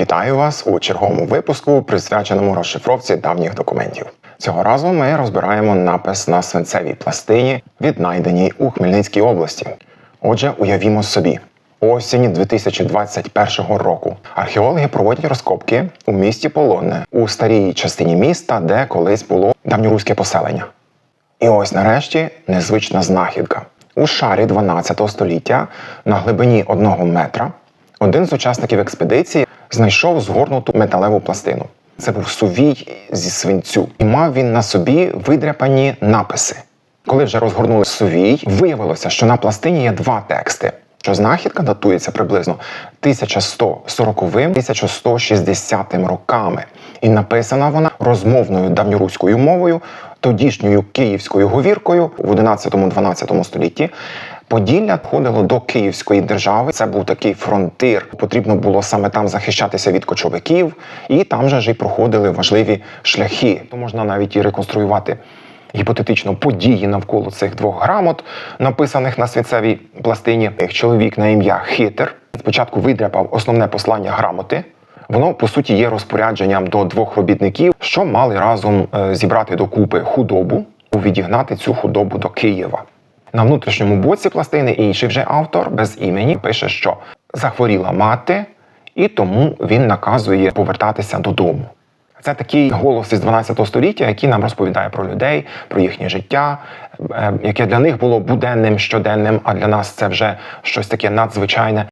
Вітаю вас у черговому випуску, присвяченому розшифровці давніх документів. Цього разу ми розбираємо напис на свинцевій пластині, віднайденій у Хмельницькій області. Отже, уявімо собі, осінь 2021 року археологи проводять розкопки у місті Полонне у старій частині міста, де колись було давньоруське поселення. І ось нарешті незвична знахідка. У шарі 12 століття на глибині одного метра один з учасників експедиції знайшов згорнуту металеву пластину. Це був сувій зі свинцю, і мав він на собі видряпані написи. Коли вже розгорнули сувій, виявилося, що на пластині є два тексти. Що знахідка датується приблизно 1140-1160 роками, і написана вона розмовною давньоруською мовою, тодішньою київською говіркою в 11-12 столітті. Поділля входило до Київської держави. Це був такий фронтир. Потрібно було саме там захищатися від кочовиків, і там же ж і проходили важливі шляхи. То можна навіть і реконструювати гіпотетично події навколо цих двох грамот, написаних на свинцевій пластині. Чоловік на ім'я Хитер спочатку видряпав основне послання грамоти. Воно по суті є розпорядженням до двох робітників, що мали разом е, зібрати докупи худобу, відігнати цю худобу до Києва. На внутрішньому боці пластини інший вже автор без імені пише, що захворіла мати, і тому він наказує повертатися додому. Це такий голос із 12 століття, який нам розповідає про людей, про їхнє життя, е, яке для них було буденним, щоденним, а для нас це вже щось таке надзвичайне.